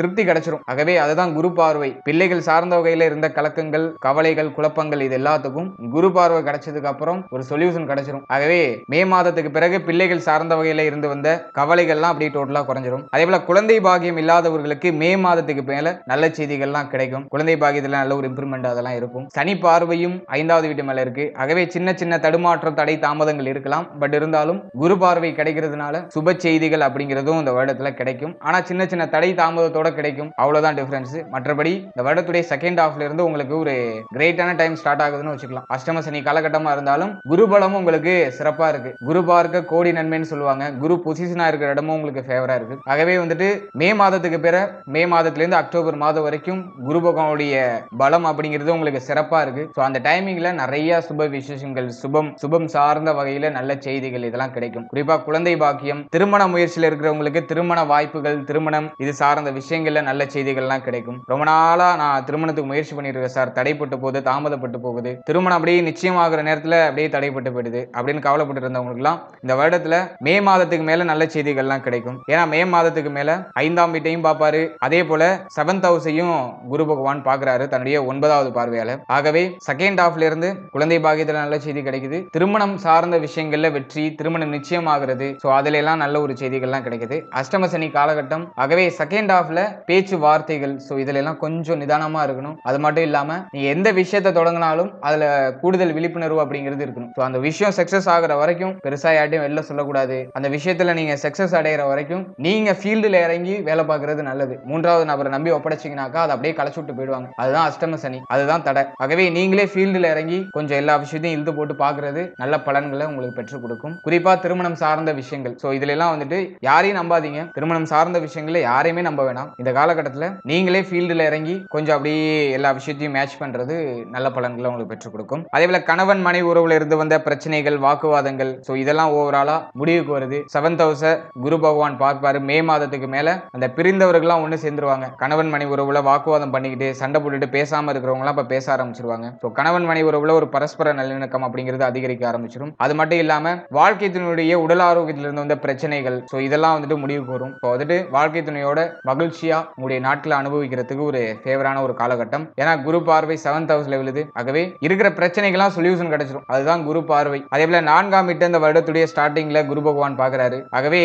திருப்தி கிடைச்சிரும். ஆகவே அதுதான் குரு பார்வை. பிள்ளைகள் சார்ந்த வகையில் இருந்த கலக்கங்கள் கவலைகள் குழப்பங்கள் இது எல்லாத்துக்கும் குரு பார்வை கிடைச்சதுக்கு அப்புறம் ஒரு சொல்யூஷன் கிடைச்சிரும். ஆகவே மே மாதத்துக்கு பிறகு பிள்ளைகள் சார்ந்த வகையில் இருந்து வந்த கவலைகள்லாம் அப்படியே டோட்டலாக குறைஞ்சிரும். அதே போல குழந்தை பாகியம் இல்லாதவர்களுக்கு மே மாதத்துக்கு மேல நல்ல செய்திகள்லாம் கிடைக்கும். குழந்தை பாகியத்துல நல்ல ஒரு இம்ப்ரூவ்மெண்ட் அதெல்லாம் இருக்கும். சனி பார்வையும் ஐந்தாவது வீட்டு மேல இருக்கு. ஆகவே சின்ன சின்ன தடுமாற்றம் தடை தாமதங்கள் இருக்கலாம். பட் இருந்தாலும் குரு பார்வை கிடைக்கிறதுனால சுப செய்திகள் அப்படிங்கிறதும் இந்த வருடத்துல கிடைக்கும். ஆனா சின்ன சின்ன தடை தாமதத்தோட கிடைக்கும். அவ்வளவுதான் டிஃபரன்ஸ் மற்றபடி இந்த வருடத்துடைய செகண்ட் ஹாஃப்ல இருந்து உங்களுக்கு ஒரு கிரேட்டான டைம் ஸ்டார்ட் ஆகுதுன்னு வச்சுக்கலாம். அஷ்டம சனி காலகட்டமா இருந்தாலும் குரு பலமும் உங்களுக்கு சிறப்பா இருக்கு. குரு பார்க்க கோடி நன்மைன்னு சொல்லுவாங்க. குரு பொசிஷனா இருக்கிற இடமும் உங்களுக்கு ஃபேவரா இருக்கு. ஆகவே வந்து வந்துட்டு மே மாதத்துக்கு பிற மே மாதத்துலேருந்து அக்டோபர் மாதம் வரைக்கும் குரு பகவானுடைய பலம் அப்படிங்கிறது உங்களுக்கு சிறப்பா இருக்கு. ஸோ அந்த டைமிங்ல நிறைய சுப விசேஷங்கள் சுபம் சுபம் சார்ந்த வகையில் நல்ல செய்திகள் இதெல்லாம் கிடைக்கும். குறிப்பாக குழந்தை பாக்கியம் திருமண முயற்சியில் இருக்கிறவங்களுக்கு திருமண வாய்ப்புகள் திருமணம் இது சார்ந்த விஷயங்கள்ல நல்ல செய்திகள்லாம் கிடைக்கும். ரொம்ப நாளா நான் திருமணத்துக்கு முயற்சி பண்ணியிருக்கேன் சார். தடைப்பட்டு போகுது தாமதப்பட்டு போகுது. திருமணம் அப்படியே நிச்சயமாகிற நேரத்தில் அப்படியே தடைப்பட்டு போயிடுது அப்படின்னு கவலைப்பட்டு இருந்தவங்களுக்குலாம் இந்த வருடத்துல மே மாதத்துக்கு மேல நல்ல செய்திகள்லாம் கிடைக்கும். ஏன்னா மே மாதத்துக்கு மேல மேல ஐந்தாம் வீட்டையும் பார்ப்பாரு. அதே போல செவன்த் ஹவுஸையும் குரு பகவான் பார்க்கறாரு தன்னுடைய ஒன்பதாவது பார்வையால. ஆகவே செகண்ட் ஹாஃப்ல இருந்து குழந்தை பாகியத்துல நல்ல செய்தி கிடைக்குது. திருமணம் சார்ந்த விஷயங்கள்ல வெற்றி திருமணம் நிச்சயமாகிறது ஸோ அதுல எல்லாம் நல்ல ஒரு செய்திகள்லாம் கிடைக்குது. அஷ்டம சனி காலகட்டம். ஆகவே செகண்ட் ஹாஃப்ல பேச்சு வார்த்தைகள். ஸோ இதுல எல்லாம் கொஞ்சம் நிதானமா இருக்கணும். அது மட்டும் இல்லாம நீங்க எந்த விஷயத்தை தொடங்கினாலும் அதுல கூடுதல் விழிப்புணர்வு அப்படிங்கிறது இருக்கணும். ஸோ அந்த விஷயம் சக்சஸ் ஆகுற வரைக்கும் பெருசா யார்ட்டையும் வெளில சொல்லக்கூடாது. அந்த விஷயத்துல நீங்க சக்சஸ் அடைகிற வரைக்கும் நீங்க ஃபீல்டுல இறங்கி வேலை பார்க்கறது நல்லது. மூன்றாவது நபரை நம்பி ஒப்படைச்சிங்கனாக்கா அதை அப்படியே களைச்சு விட்டு போயிடுவாங்க. அதுதான் அஷ்டம சனி. அதுதான் தடை. ஆகவே நீங்களே ஃபீல்டுல இறங்கி கொஞ்சம் எல்லா விஷயத்தையும் இழுத்து போட்டு பார்க்கறது நல்ல பலன்களை உங்களுக்கு பெற்றுக் கொடுக்கும். குறிப்பா திருமணம் சார்ந்த விஷயங்கள். ஸோ இதுல எல்லாம் வந்துட்டு யாரையும் நம்பாதீங்க. திருமணம் சார்ந்த விஷயங்களை யாரையுமே நம்ப வேணாம். இந்த காலகட்டத்தில் நீங்களே ஃபீல்டில் இறங்கி கொஞ்சம் அப்படியே எல்லா விஷயத்தையும் மேட்ச் பண்றது நல்ல பலன்களை உங்களுக்கு பெற்றுக் கொடுக்கும். அதே போல கணவன் மனைவி உறவுல இருந்து வந்த பிரச்சனைகள் வாக்குவாதங்கள். ஸோ இதெல்லாம் ஓவராலாக முடிவுக்கு வருது. செவன்த் ஹவுஸை குரு பகவான் பார்ப்பாரு. மே மாதத்துக்கு மேல அந்த பிரிந்தவர்கள்லாம் ஒன்று சேர்ந்துருவாங்க. கணவன் மனைவி உறவுல வாக்குவாதம் பண்ணிக்கிட்டு சண்டை போட்டுட்டு பேசாம இருக்கிறவங்களாம் இப்போ பேச ஆரம்பிச்சிருவாங்க. ஸோ கணவன் மனைவி உறவுல ஒரு பரஸ்பர நல்லிணக்கம் அப்படிங்கிறது அதிகரிக்க ஆரம்பிச்சிடும் அது மட்டும் இல்லாம வாழ்க்கை துணையுடைய உடல் ஆரோக்கியத்துல இருந்து வந்த பிரச்சனைகள் ஸோ இதெல்லாம் வந்துட்டு முடிவுக்கு வரும். இப்போ வந்துட்டு வாழ்க்கை துணையோட மகிழ்ச்சியா உங்களுடைய நாட்களை அனுபவிக்கிறதுக்கு ஒரு ஃபேவரான ஒரு காலகட்டம். ஏன்னா குரு பார்வை செவன்த் ஹவுஸ்ல விழுது. ஆகவே இருக்கிற பிரச்சனைகள்லாம் சொல்யூஷன் கிடைச்சிடும் அதுதான் குரு பார்வை. அதே போல நான்காம் வீட்டு அந்த வருடத்துடைய ஸ்டார்டிங்ல குரு பகவான் பார்க்கறாரு ஆகவே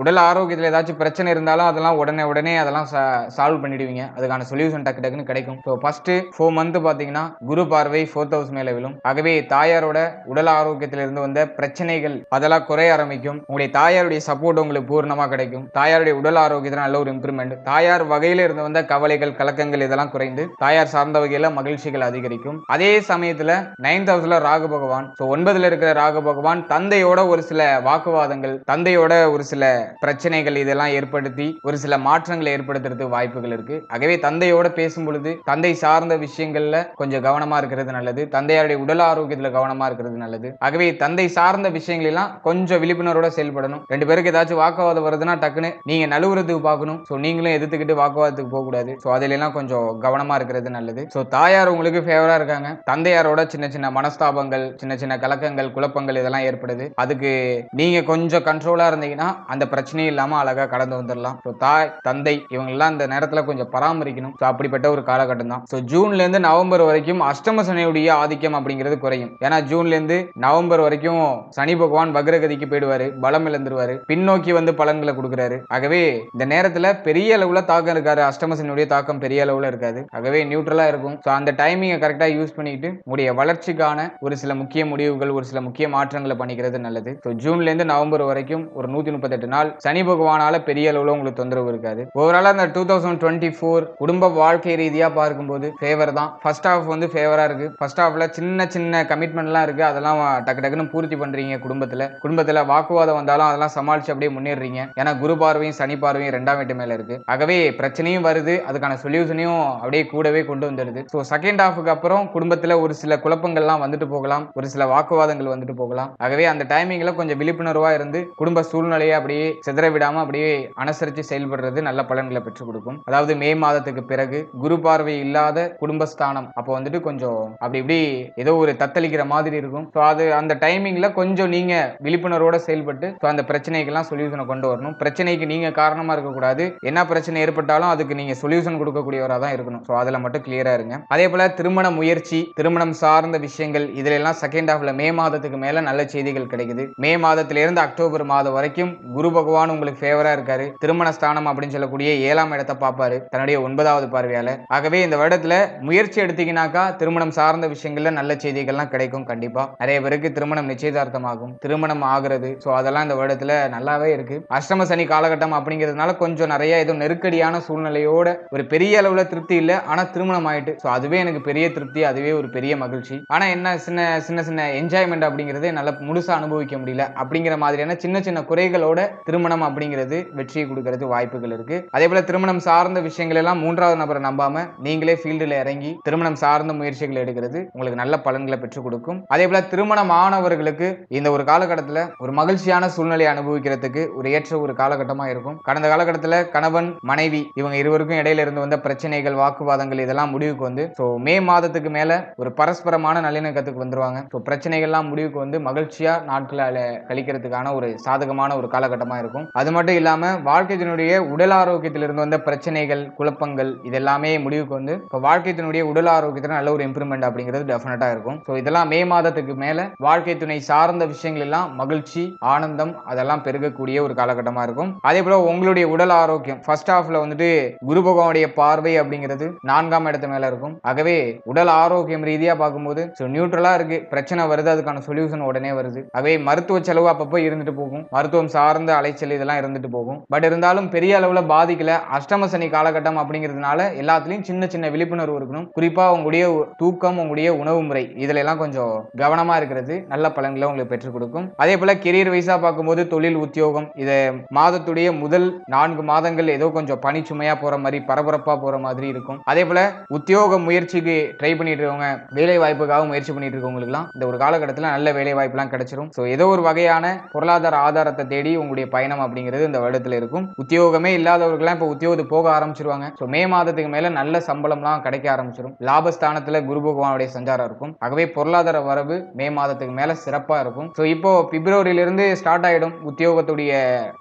உடல் ஆரோக்கியத்தில் ஏதாச்சும் பிரச்சனை இருந்தாலும் அதெல்லாம் உடனே உடனே அதெல்லாம் சால்வ் பண்ணிடுவீங்க. அதுக்கான சொல்யூஷன் டக்கு டக்குன்னு கிடைக்கும். ஸோ ஃபர்ஸ்ட் ஃபோர் மந்த் பார்த்தீங்கன்னா குரு பார்வை ஃபோர்த் ஹவுஸ் மேலே விழும். ஆகவே தாயாரோட உடல் ஆரோக்கியத்திலிருந்து வந்த பிரச்சனைகள் அதெல்லாம் குறைய ஆரம்பிக்கும். உங்களுடைய தாயாருடைய சப்போர்ட் உங்களுக்கு பூர்ணமாக கிடைக்கும். தாயாருடைய உடல் ஆரோக்கியத்தில் நல்ல ஒரு இம்ப்ரூவ்மெண்ட் தாயார் வகையில் இருந்து வந்த கவலைகள் கலக்கங்கள் இதெல்லாம் குறைந்து தாயார் சார்ந்த வகையில் மகிழ்ச்சிகள் அதிகரிக்கும். அதே சமயத்தில் நைன்த் ஹவுஸில் ராகு பகவான். ஸோ ஒன்பதுல இருக்கிற ராகு பகவான் தந்தையோட ஒரு சில வாக்குவாதங்கள் தந்தையோட ஒரு சில பிரச்சனைகள் இதெல்லாம் ஏற்படும் ஏற்படுத்தி ஒரு சில மாற்றங்களை ஏற்படுத்துறது வாய்ப்புகள் இருக்கு. ஆகவே தந்தையோட பேசும் பொழுது தந்தை சார்ந்த விஷயங்கள்ல கொஞ்சம் கவனமா இருக்கிறது நல்லது. தந்தையாருடைய உடல் ஆரோக்கியத்துல கவனமா இருக்கிறது நல்லது. ஆகவே தந்தை சார்ந்த விஷயங்கள் எல்லாம் கொஞ்சம் விழிப்புணர்வோட செயல்படணும். ரெண்டு பேருக்கு ஏதாச்சும் வாக்குவாதம் வருதுன்னா டக்குன்னு நீங்க நழுவுறதுக்கு பார்க்கணும். ஸோ நீங்களும் எதிர்த்துக்கிட்டு வாக்குவாதத்துக்கு போக கூடாது ஸோ அதுல எல்லாம் கொஞ்சம் கவனமா இருக்கிறது நல்லது. ஸோ தாயார் உங்களுக்கு ஃபேவரா இருக்காங்க. தந்தையாரோட சின்ன சின்ன மனஸ்தாபங்கள் சின்ன சின்ன கலக்கங்கள் குழப்பங்கள் இதெல்லாம் ஏற்படுது. அதுக்கு நீங்க கொஞ்சம் கண்ட்ரோலா இருந்தீங்கன்னா அந்த பிரச்சனையும் இல்லாம அழகா கடந்து வந்துடலாம் ஸோ தாய் தந்தை இவங்கெல்லாம் இந்த நேரத்தில் கொஞ்சம் பராமரிக்கணும். ஸோ அப்படிப்பட்ட ஒரு காலகட்டம் தான் ஸோ ஜூன்லேருந்து நவம்பர் வரைக்கும் அஷ்டம சனியுடைய ஆதிக்கம் அப்படிங்கிறது குறையும். ஏன்னா ஜூன்லேருந்து நவம்பர் வரைக்கும் சனி பகவான் வக்ரகதிக்கு போயிடுவாரு பலம் இழந்துருவாரு பின்னோக்கி வந்து பலன்களை கொடுக்குறாரு. ஆகவே இந்த நேரத்தில் பெரிய அளவுல தாக்கம் இருக்காரு அஷ்டம சனியுடைய தாக்கம் பெரிய அளவில் இருக்காது. ஆகவே நியூட்ரலாக இருக்கும். ஸோ அந்த டைமிங்கை கரெக்டா யூஸ் பண்ணிக்கிட்டு உங்களுடைய வளர்ச்சிக்கான ஒரு சில முக்கிய முடிவுகள் ஒரு சில முக்கிய மாற்றங்களை பண்ணிக்கிறது நல்லது. ஸோ ஜூன்ல இருந்து நவம்பர் வரைக்கும் ஒரு நூத்தி முப்பத்தெட்டு நாள் சனி பகவானால் பெரிய அளவு எவ்வளோ உங்களுக்கு தொந்தரவு இருக்காது. ஓவராலாக அந்த டூ தௌசண்ட் டுவெண்ட்டி ஃபோர் குடும்ப வாழ்க்கை ரீதியாக பார்க்கும்போது ஃபேவர் தான். ஃபர்ஸ்ட் ஹாஃப் வந்து ஃபேவராக இருக்கு. ஃபர்ஸ்ட் ஹாஃபில் சின்ன சின்ன கமிட்மெண்ட்லாம் இருக்கு. அதெல்லாம் டக்கு டக்குன்னு பூர்த்தி பண்றீங்க குடும்பத்தில். குடும்பத்தில் வாக்குவாதம் வந்தாலும் அதெல்லாம் சமாளித்து அப்படியே முன்னேறீங்க. ஏன்னா குரு பார்வையும் சனி பார்வையும் ரெண்டாம் வீட்டு மேலே இருக்கு. ஆகவே பிரச்சனையும் வருது. அதுக்கான சொல்யூஷனையும் அப்படியே கூடவே கொண்டு வந்துடுது ஸோ செகண்ட் ஹாஃபுக்கு அப்புறம் குடும்பத்தில் ஒரு சில குழப்பங்கள்லாம் வந்துட்டு போகலாம். ஒரு சில வாக்குவாதங்கள் வந்துட்டு போகலாம். ஆகவே அந்த டைமிங்கில் கொஞ்சம் விழிப்புணர்வாக இருந்து குடும்ப சூழ்நிலையை அப்படியே சிதற விடாமல் அப்படியே அனுசரித்து செயல்படுறது நல்ல பலன்களை பெற்றுக் கொடுக்கும். அதாவது மே மாதத்துக்கு பிறகு குரு பார்வை இல்லாத குடும்பஸ்தானம். அப்போ வந்துட்டு கொஞ்சம் அப்படி இப்படி ஏதோ ஒரு தத்தளிக்கிற மாதிரி இருக்கும். ஸோ அது அந்த டைமிங்ல கொஞ்சம் நீங்க விழிப்புணர்வோட செயல்பட்டு ஸோ அந்த பிரச்சனைக்கெல்லாம் சொல்யூஷனை கொண்டு வரணும். பிரச்சனைக்கு நீங்க காரணமா இருக்கக்கூடாது. என்ன பிரச்சனை ஏற்பட்டாலும் அதுக்கு நீங்க சொல்யூஷன் கொடுக்கக்கூடியவராக தான் இருக்கணும். ஸோ அதில் மட்டும் கிளியரா இருங்க. அதே போல திருமண முயற்சி திருமணம் சார்ந்த விஷயங்கள் இதுல எல்லாம் செகண்ட் ஹாஃப்ல மே மாதத்துக்கு மேல நல்ல செய்திகள் கிடைக்குது. மே மாதத்திலிருந்து அக்டோபர் மாதம் வரைக்கும் குரு பகவான் உங்களுக்கு ஃபேவரா இருக்காரு. திருமண ஸ்தானம் அப்படின்னு சொல்லக்கூடிய ஏழாம் இடத்தை பார்ப்பாரு தன்னுடைய ஒன்பதாவது பார்வையால. ஆகவே இந்த வருடத்துல முயற்சி எடுத்தீங்கன்னாக்கா திருமணம் சார்ந்த விஷயங்கள்ல நல்ல செய்திகள்லாம் கிடைக்கும் கண்டிப்பா. நிறைய பேருக்கு திருமணம் நிச்சயதார்த்தமாகும். திருமணம் ஆகிறது ஸோ அதெல்லாம் இந்த வருடத்துல நல்லாவே இருக்கு. அஷ்டம சனி காலகட்டம் அப்படிங்கிறதுனால கொஞ்சம் நிறைய ஏதோ நெருக்கடியான சூழ்நிலையோட ஒரு பெரிய அளவுல திருப்தி இல்லை ஆனா திருமணம் ஆயிட்டு. ஸோ அதுவே எனக்கு பெரிய திருப்தி அதுவே ஒரு பெரிய மகிழ்ச்சி. ஆனா என்ன சின்ன சின்ன சின்ன என்ஜாய்மெண்ட் அப்படிங்கிறது நல்லா முழுசா அனுபவிக்க முடியல. அப்படிங்கிற மாதிரியான சின்ன சின்ன குறைகளோட திருமணம் அப்படிங்கிறது வெற்றியை கொடுக்கறது வாய்ப்புகள் இருக்கு. அதே போல திருமணம் சார்ந்த விஷயங்கள் எல்லாம் மூன்றாவது நபரை நம்பாம நீங்களே ஃபீல்டில் இறங்கி திருமணம் சார்ந்த முயற்சிகள் எடுக்கிறது உங்களுக்கு நல்ல பலன்களை பெற்றுக் கொடுக்கும். அதே போல திருமணம் ஆனவர்களுக்கு இந்த ஒரு காலகட்டத்தில் ஒரு மகிழ்ச்சியான சூழ்நிலையை அனுபவிக்கிறதுக்கு ஒரு ஏற்ற ஒரு காலகட்டமா இருக்கும். கடந்த காலகட்டத்தில் கணவன் மனைவி இவங்க இருவருக்கும் இடையில இருந்து வந்த பிரச்சனைகள் வாக்குவாதங்கள் இதெல்லாம் முடிவுக்கு வந்து ஸோ மே மாதத்துக்கு மேல ஒரு பரஸ்பரமான நல்லிணக்கத்துக்கு வந்துருவாங்க. ஸோ பிரச்சனைகள்லாம் முடிவுக்கு வந்து மகிழ்ச்சியா நாட்களை கழிக்கிறதுக்கான ஒரு சாதகமான ஒரு காலகட்டமா இருக்கும். அது மட்டும் இல்லாம வாழ்க்கைத்தினுடைய உடல் ஆரோக்கியத்திலிருந்து வந்த பிரச்சனைகள் குழப்பங்கள் இது எல்லாமே முடிவுக்கு வந்து இப்போ வாழ்க்கையினுடைய உடல் ஆரோக்கியத்தில் நல்ல ஒரு இம்ப்ரூவ்மெண்ட் அப்படிங்கிறது டெஃபினட்டாக இருக்கும். ஸோ இதெல்லாம் மே மாதத்துக்கு மேலே வாழ்க்கை துணை சார்ந்த விஷயங்கள் எல்லாம் மகிழ்ச்சி ஆனந்தம் அதெல்லாம் பெருகக்கூடிய ஒரு காலகட்டமாக இருக்கும். அதே போல் உங்களுடைய உடல் ஆரோக்கியம் ஃபர்ஸ்ட் ஹாஃப்ல வந்துட்டு குரு பகவானுடைய பார்வை அப்படிங்கிறது நான்காம் இடத்து மேல இருக்கும். ஆகவே உடல் ஆரோக்கியம் ரீதியாக பார்க்கும்போது ஸோ நியூட்ரலாக இருக்கு. பிரச்சனை வருது அதுக்கான சொல்யூஷன் உடனே வருது. ஆகவே மருத்துவ செலவு அப்பப்போ இருந்துட்டு போகும். மருத்துவம் சார்ந்த அலைச்சல் இதெல்லாம் இருந்துட்டு போகும். பட் இருந்தாலும் பெரிய அளவில் பாதிக்கல. அஷ்டம சனி காலகட்டம் அப்படிங்கிறதுனால எல்லாத்துலேயும் சின்ன சின்ன விழிப்புணர்வு இருக்கணும். குறிப்பாக உங்களுடைய தூக்கம் உங்களுடைய உணவு முறை இதுல எல்லாம் கொஞ்சம் கவனமாக இருக்கிறது. நல்ல பலன்களை உங்களுக்கு பெற்றுக் கொடுக்கும். அதே போல் கெரியர் வைஸாக பார்க்கும்போது தொழில் உத்தியோகம் இதை மாதத்துடைய முதல் நான்கு மாதங்கள் ஏதோ கொஞ்சம் பனிச்சுமையாக போகிற மாதிரி பரபரப்பாக போகிற மாதிரி இருக்கும். அதே போல் உத்தியோக முயற்சிக்கு ட்ரை பண்ணிட்டு இருக்கவங்க வேலை வாய்ப்புக்காக முயற்சி பண்ணிட்டு இருக்கவங்களுக்குலாம் இந்த ஒரு காலகட்டத்தில் நல்ல வேலை வாய்ப்புலாம் கிடைச்சிரும். ஸோ ஏதோ ஒரு வகையான பொருளாதார ஆதாரத்தை தேடி உங்களுடைய பயணம் அப்படிங்கிறது இந்த வருடத்தில் இருக்கும். உத்தியோகமே இல்லாதவர்கள்லாம் இப்போ உத்தியோகத்துக்கு போக ஆரம்பிச்சிருவாங்க. ஸோ மே மாதத்துக்கு மேல நல்ல சம்பளம்லாம் கிடைக்க ஆரம்பிச்சிடும் லாபஸ்தானத்துல குரு பகவானுடைய சஞ்சாரம் இருக்கும். ஆகவே பொருளாதார வரவு மே மாதத்துக்கு மேல சிறப்பா இருக்கும். ஸோ இப்போ பிப்ரவரியிலிருந்து ஸ்டார்ட் ஆகிடும் உத்தியோகத்துடைய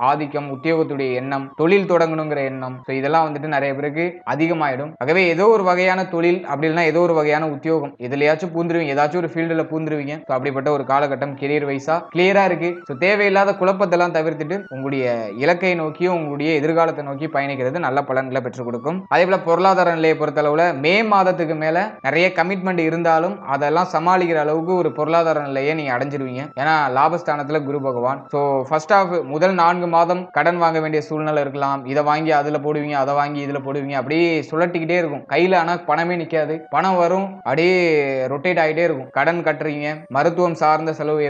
ஆதிக்கம் உத்தியோகத்துடைய எண்ணம் தொழில் தொடங்கணுங்கிற எண்ணம். ஸோ இதெல்லாம் வந்துட்டு நிறைய பேருக்கு அதிகமாயிடும். ஆகவே ஏதோ ஒரு வகையான தொழில் அப்படி இல்லைன்னா ஏதோ ஒரு வகையான உத்தியோகம். எதுலயாச்சும் பூந்துருவீங்க. ஏதாச்சும் ஒரு ஃபீல்டில் பூந்துருவீங்க. ஸோ அப்படிப்பட்ட ஒரு காலகட்டம் கெரியர் வைஸா கிளியராக இருக்கு. ஸோ தேவையில்லாத குழப்பத்தெல்லாம் தவிர்த்துட்டு உங்களுடைய இலக்கை நோக்கியும் உங்களுடைய எதிர்காலத்தை நோக்கி பயணிக்கிறது நல்ல பலன்களை பெற்றுக் கொடுக்கும். அதே போல பொருளாதார நிலையை பொறுத்தளவுல மே மாதத்துக்கு மேல நிறைய கமிட்மெண்ட் இருந்தாலும் அதெல்லாம் சமாளிக்கிற அளவுக்கு ஒரு பொருளாதார நிலையை நீங்க அடைஞ்சிருவீங்க. ஏன்னா லாபஸ்தானத்துல குரு பகவான். ஸோ ஃபர்ஸ்ட் ஆஃப் முதல் நான்கு மாதம் கடன் வாங்க வேண்டிய சூழ்நிலை இருக்கலாம். இதை வாங்கி அதுல போடுவீங்க அதை வாங்கி இதுல போடுவீங்க. அப்படியே சுழட்டிக்கிட்டே இருக்கும். கையில ஆனா பணமே நிக்காது. பணம் வரும் அப்படியே ரொட்டேட் ஆகிட்டே இருக்கும். கடன் கட்டுறீங்க மருத்துவம் சார்ந்த செலவு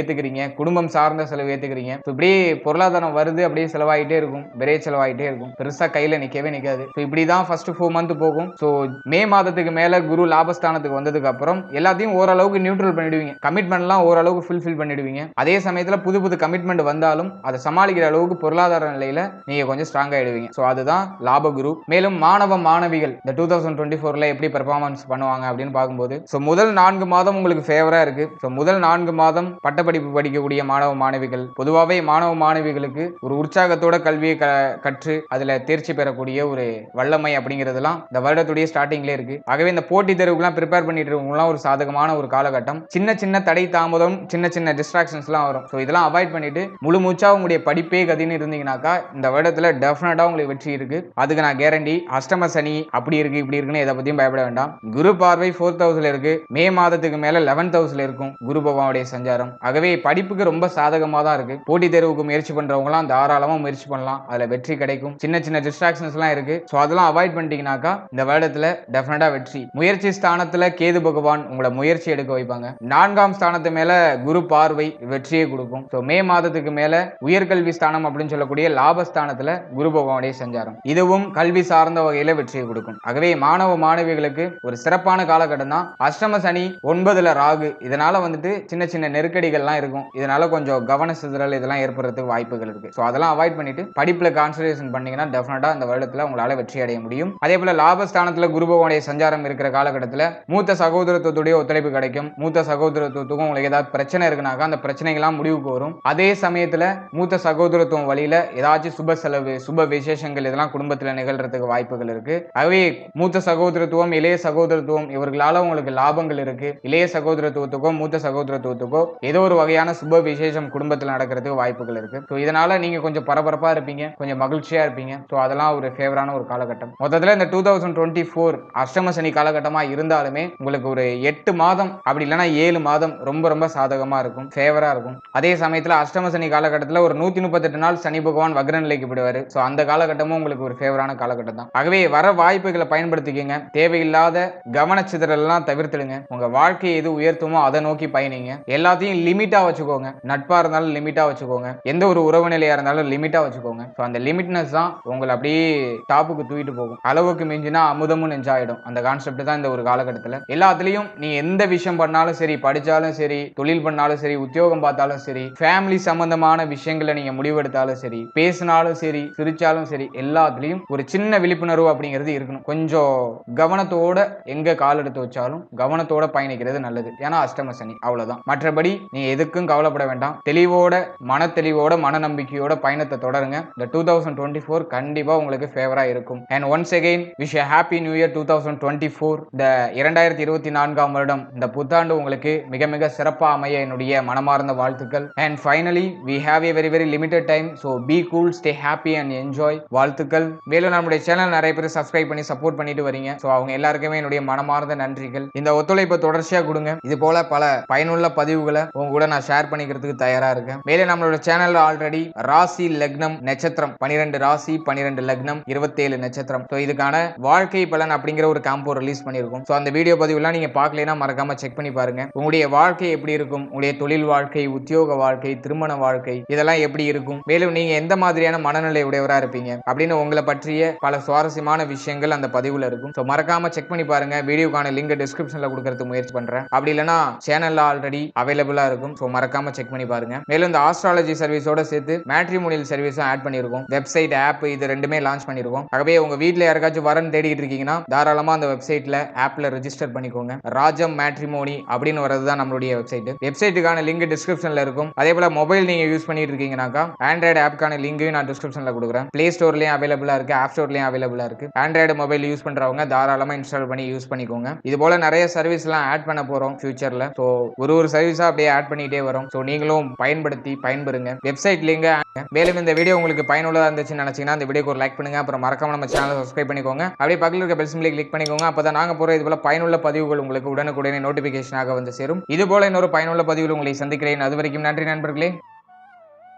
ஏத்துக்கிறீங்க குடும்பம் சார்ந்த செலவு ஏத்துக்கிறீங்க. இப்படியே பொருளாதாரம் வருது அப்படியே செலவாயிட்டே இருக்கும் விரைய செலவாயிட்டே இருக்கும். பெருசா கையில நிக்கவே நிக்காது. ஸோ இப்படிதான் ஃபர்ஸ்ட் ஃபோர் மந்த் போகும். ஸோ மே மாதத்துக்கு மேல குரு லாபஸ்தானத்துக்கு வந்ததுக்கு அப்புறம் எல்லாத்தையும் ஓரளவுக்கு நியூட்ரல் பண்ணிடுவீங்க. கமிட்மெண்ட்லாம் ஓரளவுக்கு ஃபுல்ஃபில் பண்ணிடுவீங்க. அதே சமயத்துல புது புது கமிட்மெண்ட் வந்தாலும் அதை சமாளிக்கிற அளவுக்கு பொருளாதார நிலையில நீங்க கொஞ்சம் ஸ்ட்ராங் ஆயிடுவீங்க. ஸோ அதுதான் லாப குரு. மேலும் மாணவ மாணவிகள் இந்த டூ தௌசண்ட் டுவெண்ட்டி ஃபோர்ல எப்படி பெர்ஃபார்மன்ஸ் பண்ணுவாங்க அப்படின்னு பார்க்கும்போது ஸோ முதல் நான்கு மாதம் உங்களுக்கு ஃபேவரா இருக்கு. ஸோ முதல் நான்கு மாதம் பட்டப்படிப்பு படிக்கக்கூடிய மாணவ மாணவிகள் பொதுவாகவே மாணவ மாணவிகளுக்கு ஒரு உற்சாகத்தோட கல்வியை க கற்று அதில் தேர்ச்சி பெறக்கூடிய ஒரு வல்லமை அப்படிங்கிறதுலாம் இந்த வருடத்துடைய ஸ்டார்டிங்லேயே இருக்கு. ஆகவே இந்த போட்டி தேர்வுக்குலாம் ப்ரிப்பேர் பண்ணிட்டு இருக்கவங்கலாம் ஒரு சாதகமான ஒரு காலகட்டம். சின்ன சின்ன தடை தாமதம் சின்ன சின்ன டிஸ்ட்ராக்ஷன்ஸ்லாம் வரும். ஸோ இதெல்லாம் அவாய்ட் பண்ணிட்டு முழு மூச்சா உங்களுடைய படிப்பே கதின்னு இருந்தீங்கன்னாக்கா இந்த வருடத்தில் டெஃபினட்டாக உங்களுக்கு வெற்றி இருக்கு. அதுக்கு நான் கேரண்டி அஷ்டம சனி அப்படி இருக்கு இப்படி இருக்குன்னு எதை பற்றியும் பயப்பட வேண்டாம். குரு பார்வை ஃபோர்த் ஹவுஸ்ல இருக்கு. மே மாதத்துக்கு மேல லெவன்த் ஹவுஸ்ல இருக்கும் குரு பகவானுடைய சஞ்சாரம். ஆகவே படிப்புக்கு ரொம்ப சாதகமாக தான் இருக்கு. போட்டித் தேர்வுக்கு முயற்சி பண்றவங்களாம் தாராளமாக முயற்சி பண்ணலாம். அதுல வெற்றி கிடைக்கும். சின்ன சின்ன டிஸ்ட்ராக்ஷன்ஸ் எல்லாம் இருக்கு. ஸோ அதெல்லாம் அவாய்ட் பண்ணிட்டீங்கன்னாக்கா இந்த வருடத்துல டெஃபினட்டா வெற்றி. முயற்சி ஸ்தானத்துல கேது பகவான் உங்களை முயற்சி எடுக்க வைப்பாங்க. நான்காம் ஸ்தானத்து மேல குரு பார்வை வெற்றியை கொடுக்கும். ஸோ மே மாதத்துக்கு மேல உயர்கல்வி ஸ்தானம் அப்படின்னு சொல்லக்கூடிய லாபஸ்தானத்துல குரு பகவானுடைய சஞ்சாரம். இதுவும் கல்வி சார்ந்த வகையில வெற்றியை கொடுக்கும். ஆகவே மாணவ மாணவிகளுக்கு ஒரு சிறப்பான காலகட்டம் தான் அஷ்டம சனி ஒன்பதுல ராகு. இதனால வந்துட்டு சின்ன சின்ன நெருக்கடிகள்லாம் இருக்கும். இதனால கொஞ்சம் கவன சிதறல் இதெல்லாம் ஏற்படுறதுக்கு வாய்ப்புகள் இருக்கு. ஸோ அதெல்லாம் அவாய்ட் பண்ணிட்டு படிப்புல கான்சன்ட்ரேஷன் பண்ணீங்கன்னா டெஃபினட்டா இந்த வருடத்துல உங்களால வெற்றி அடைய முடியும். அதே போல லாபஸ்தானத்துல குரு பகவானுடைய சஞ்சாரம் இருக்கிற காலகட்டத்தில் மூத்த சகோதரத்துவத்துடைய ஒத்துழைப்பு கிடைக்கும். மூத்த சகோதரத்துவத்துக்கும் உங்களுக்கு ஏதாவது பிரச்சனை இருக்குனாக்கா அந்த பிரச்சனைகள்லாம் முடிவுக்கு வரும். அதே சமயத்துல மூத்த சகோதரத்துவம் வழியில ஏதாச்சும் சுப செலவு சுப விசேஷங்கள் இதெல்லாம் குடும்பத்துல நிகழ்றதுக்கு வாய்ப்புகள் இருக்கு. ஆகவே மூத்த சகோதரத்துவம் இளைய சகோதரத்துவம் இவர்களால உங்களுக்கு லாபங்கள் இருக்கு. இளைய சகோதரத்துவத்துக்கோ மூத்த சகோதரத்துவத்துக்கோ ஏதோ ஒரு வகையான சுப விசேஷம் குடும்பத்தில் நடக்கிறதுக்கு வாய்ப்புகள் இருக்கு. ஸோ இதனால நீங்க கொஞ்சம் பரபரப்பா இருப்பீங்க. கொஞ்சம் மகிழ்ச்சியா இருப்பீங்க. ஸோ அதெல்லாம் ஒரு ஃபேவரான ஒரு காலகட்டம். மொத்தத்தில் இந்த டூ தௌசண்ட் டுவெண்ட்டி ஃபோர் அஷ்டம சனி காலகட்டமா இருந்தாலுமே உங்களுக்கு ஒரு எட்டு மாதம் அப்படி இல்லைன்னா ஏழு மாதம் ரொம்ப ரொம்ப சாதகமா இருக்கும். ஃபேவரா இருக்கும். அதே சமயத்தில் அஷ்டம சனி காலகட்டத்தில் ஒரு நூத்தி முப்பத்தெட்டு நாள் சனி பகவான் வக்ர நிலைக்கு போயிடுவார். ஸோ அந்த காலகட்டமும் உங்களுக்கு ஒரு ஃபேவரான காலகட்டம் தான். ஆகவே வர வாய்ப்புகளை பயன்படுத்திக்கங்க. தேவையில்லாத கவனச்சிதறலாம் தவிர்த்துடுங்க. உங்க வாழ்க்கையை எது உயர்த்துமோ அதை நோக்கி பயணிங்க. எல்லாத்தையும் லிமிட்டா வச்சுக்கோங்க. நட்பா இருந்தாலும் லிமிட்டா வச்சுக்கோங்க. எந்த ஒரு உறவு நிலையா இருந்தாலும் லிமிட்டா வச்சுக்கோங்க ஸோ அந்த லிமிட்னஸ் தான் உங்களை அப்படியே டாப்புக்கு தூக்கிட்டு போகும். அளவுக்கு மிஞ்சினா அமுதமும் நெஞ்சாயிடும். அந்த கான்செப்ட் தான் இந்த ஒரு காலகட்டத்தில். எல்லாத்துலயும் நீ எந்த விஷயம் பண்ணாலும் சரி படிச்சாலும் சரி தொழில் பண்ணாலும் சரி உத்தியோகம் பார்த்தாலும் சரி ஃபேமிலி சம்பந்தமான விஷயங்களை நீங்க முடிவெடுத்தாலும் சரி பேசினாலும் சரி சிரிச்சாலும் சரி எல்லாத்துலயும் ஒரு சின்ன விழிப்புணர்வு அப்படிங்கிறது இருக்கணும். கொஞ்சம் கவனத்தோட எங்க கால் எடுத்து வச்சாலும் கவனத்தோட பயணிக்கிறது நல்லது. ஏன்னா அஷ்டம சனி அவ்வளோதான் மற்றபடி நீ எதுக்கும் கவலைப்பட வேண்டாம். தெளிவோட மன தெளிவோட மன நம்பிக்கையோட பயணத்தை தொடர பாருங்க. இந்த டூ தௌசண்ட் டுவெண்ட்டி ஃபோர் கண்டிப்பா உங்களுக்கு ஃபேவரா இருக்கும். And once again wish happy new year two thousand twenty four இந்த இரண்டாயிரத்தி இருபத்தி நான்காம் வருடம் இந்த புத்தாண்டு உங்களுக்கு மிக மிக சிறப்பாக அமைய என்னுடைய மனமார்ந்த வாழ்த்துக்கள். And finally we have a very very limited time so be cool stay happy and enjoy வாழ்த்துக்கள். மேலும் நம்முடைய சேனல் நிறைய பேர் சப்ஸ்கிரைப் பண்ணி சப்போர்ட் பண்ணிட்டு வரீங்க. ஸோ அவங்க எல்லாருக்குமே என்னுடைய மனமார்ந்த நன்றிகள். இந்த ஒத்துழைப்பை தொடர்ச்சியா கொடுங்க. இது போல பல பயனுள்ள பதிவுகளை உங்க கூட நான் ஷேர் பண்ணிக்கிறதுக்கு தயாரா இருக்கேன். மேலே நம்மளோட சேனல் ஆல்ரெடி ராசி லக்னம் நட்சத்திரம் பனிரெண்டு ராசி பனிரெண்டு லக்னம் இருபத்தேழு நட்சத்திரம். ஸோ இதுக்கான வாழ்க்கை பலன் அப்படிங்கிற ஒரு காம்போ ரிலீஸ் பண்ணியிருக்கோம். ஸோ அந்த வீடியோ பதிவுலாம் நீங்க பார்க்கலைன்னா மறக்காம செக் பண்ணி பாருங்க. உங்களுடைய வாழ்க்கை எப்படி இருக்கும்? உங்களுடைய தொழில் வாழ்க்கை உத்தியோக வாழ்க்கை திருமண வாழ்க்கை இதெல்லாம் எப்படி இருக்கும்? மேலும் நீங்க எந்த மாதிரியான மனநிலை உடையவரா இருப்பீங்க? அப்படின்னு உங்களை பற்றிய பல சுவாரஸ்யமான விஷயங்கள் அந்த பதிவுல இருக்கும். ஸோ மறக்காம செக் பண்ணி பாருங்க. வீடியோக்கான லிங்க் டிஸ்கிரிப்ஷன்ல கொடுக்கறதுக்கு முயற்சி பண்றேன். அப்படி இல்லைன்னா சேனல்ல ஆல்ரெடி அவைலபிளா இருக்கும். ஸோ மறக்காம செக் பண்ணி பாருங்க. மேலும் இந்த ஆஸ்ட்ராலஜி சர்வீஸோட சேர்த்து மேட்ரிமோனியல் தான் ஆட் பண்ணியிருக்கோம் வெப்சைட் ஆப் இது ரெண்டுமே லான்ச் பண்ணியிருக்கோம் ஆகவே உங்க வீட்டில் யாருக்காச்சும் வரன்னு தேடிட்டு இருக்கீங்கன்னா தாராளமா அந்த வெப்சைட்ல ஆப்ல ரெஜிஸ்டர் பண்ணிக்கோங்க. ராஜம் மேட்ரிமோனி அப்படின்னு வரது தான் நம்மளுடைய வெப்சைட் வெப்சைட்டுக்கான லிங்க் டிஸ்கிரிப்ஷன்ல இருக்கும். அதே போல மொபைல் நீங்க யூஸ் பண்ணிட்டு இருக்கீங்கன்னாக்கா ஆண்ட்ராய்டு ஆப்க்கான லிங்கையும் நான் டிஸ்கிரிப்ஷன்ல கொடுக்குறேன். பிளே ஸ்டோர்லயும் அவைலபிளா இருக்கு ஆப் ஸ்டோர்லயும் அவைலபிளா இருக்கு. ஆண்ட்ராய்டு மொபைல் யூஸ் பண்றவங்க தாராளமா இன்ஸ்டால் பண்ணி யூஸ் பண்ணிக்கோங்க. இது போல நிறைய சர்வீஸ் எல்லாம் ஆட் பண்ண போறோம் ஃபியூச்சர்ல ஸோ ஒரு ஒரு சர்வீஸா அப்படியே ஆட் பண்ணிட்டே வரும். ஸோ நீங்களும் பயன்படுத்தி பயன்பெறுங்க. வெப்சைட் லிங்க மேலும் இந்த வீடியோ உங்களுக்கு பயனுள்ளதா இருந்துச்சுன்னு நினைச்சீங்கன்னா அந்த வீடியோக்கு ஒரு லைக் பண்ணுங்க. அப்புறம் மறக்காம நம்ம சேனலை சப்ஸ்கிரைப் பண்ணிக்கோங்க. அப்படியே பக்கத்தில் இருக்க பெல் சிம்லி கிளிக் பண்ணிக்கோங்க. அப்பதான் நாங்க போற இது போல பயனுள்ள பதிவுகள் உங்களுக்கு உடனுக்குடனே நோட்டிஃபிகேஷனாக வந்து சேரும். இதுபோல இன்னொரு பயனுள்ள பதிவில் உங்களை சந்திக்கிறேன். அது வரைக்கும் நன்றி நண்பர்களே.